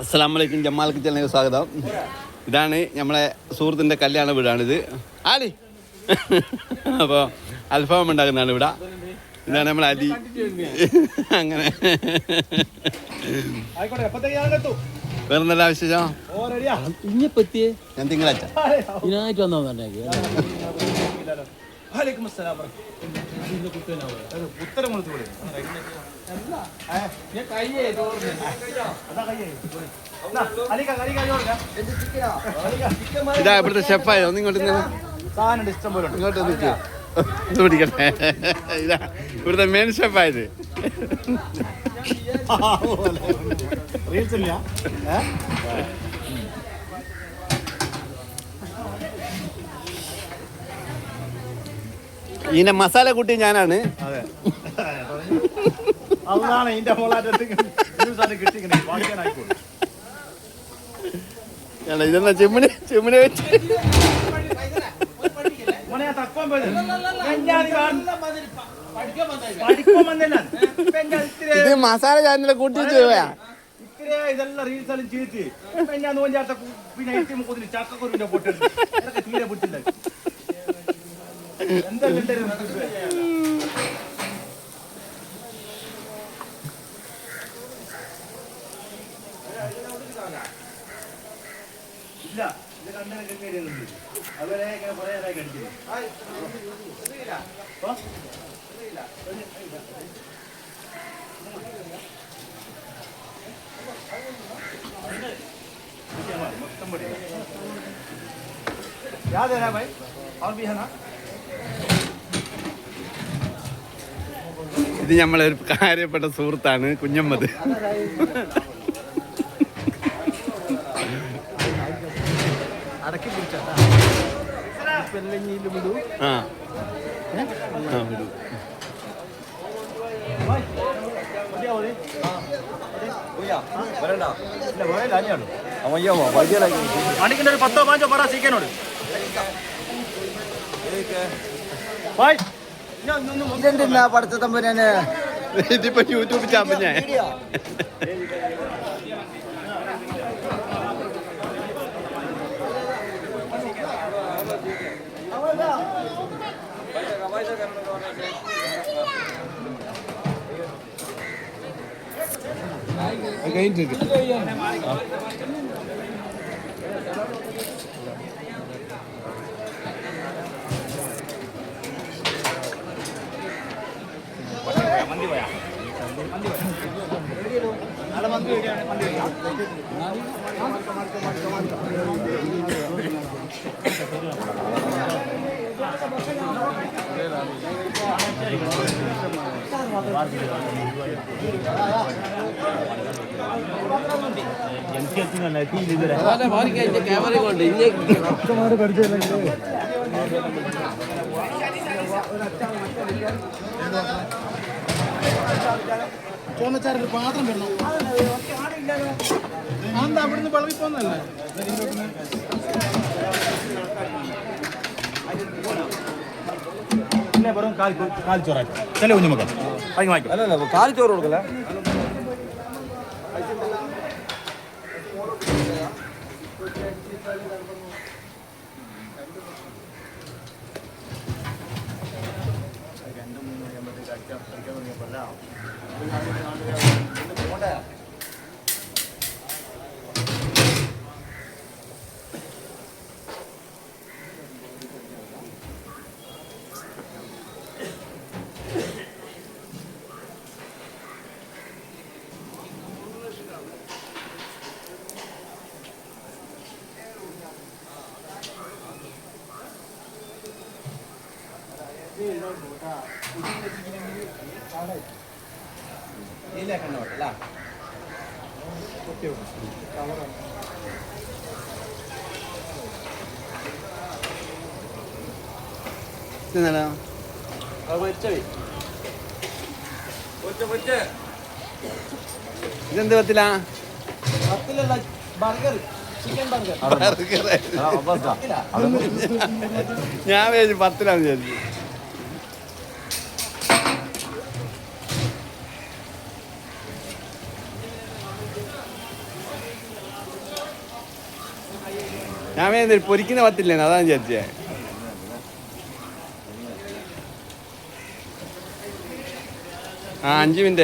അസ്സാം വലൈക്കും ജമാൽ കിച്ചണിലേക്ക് സ്വാഗതം ഇതാണ് നമ്മളെ സുഹൃത്തിന്റെ കല്യാണ വീടാണിത് ആലി അപ്പോൾ അൽഫാം ഉണ്ടാക്കുന്നതാണ് ഇവിടെ ഇതാണ് നമ്മളെ അലി അങ്ങനെ വേറെ എന്തെല്ലാം വിശേഷം ഇഞ്ഞപ്പത്തിയെ ഞാൻ തിങ്കളാഴ്ച ഇതിനായിട്ട് ഉത്തരം ഇതാ ഇവിടുത്തെ ഷെഫായോ ഒന്ന് ഇങ്ങോട്ട് സാധനം ഇഷ്ടം പോലെ ഇങ്ങോട്ട് നിൽക്കുക ഇത് പിടിക്കട്ടെ. ഇതാ ഇവിടുത്തെ മെയിൻ ഷെഫായത് റീൽസ് ഇല്ല. ഇതിന്റെ മസാല കൂട്ടി ഞാനാണ്. അതെ. അതാണ് ഇതിന്റെ ഇതെന്നാ ചെമ്മിന് ചെമ്മിനെ വെച്ച്? ഇത്. മസാല ചാനലിൽ കൂട്ടി വെച്ച് പോയാ? ഇതെല്ലാം റീൽസ് എല്ലാം ചെയ്തിട്ട് പിന്നെ കു- പിന്നെ ചക്കക്കുരുവിന്റെ പൊട്ടിട്ട് തീരെ പൊട്ടില്ല ഇല്ല ഇത് കണ്ടതൊക്കെ കേറിയുന്നുണ്ട് അവരെ ഇങ്ങനെ കുറെ നേരമായി കടിക്കുന്നു ഓ? मक्तम बढ़िया याद है ना भाई और भी है ना ഇത് നമ്മളെ ഒരു കാര്യപ്പെട്ട സുഹൃത്താണ് കുഞ്ഞമ്മത് ആ. ഒരു പത്തോ പാഞ്ചോ പറ സീക്കനോട്. ബൈ പടച്ച തമ്പുരാന്? ഇതിപ്പോ യൂട്യൂബ് ചാമ്പ ഞാൻ. ക്യാമറ കൊണ്ട് ഇനി ചോന്നച്ചാറിൽ പാത്രം വരണം എന്താ അവിടുന്ന് പളവി പോന്നല്ലേ പിന്നെ വെറും കാൽ കാൽ ചോറായിട്ട് ചില കുഞ്ഞുമക്കൾ വാങ്ങി വാങ്ങിക്കും അല്ലല്ല போண்டா ഇതെന്താ? ഇതെന്ത് പത്തിലാ? ബർഗർ ഞാൻ വിചാരിച്ചു പത്തിലാന്ന് വിചാരിച്ചു. ഞാൻ വേണ്ട പൊരിക്കുന്ന പത്തില്ലേന്ന് അതാണ് വിചാരിച്ചേ. ആ അഞ്ച് മിനിറ്റ്.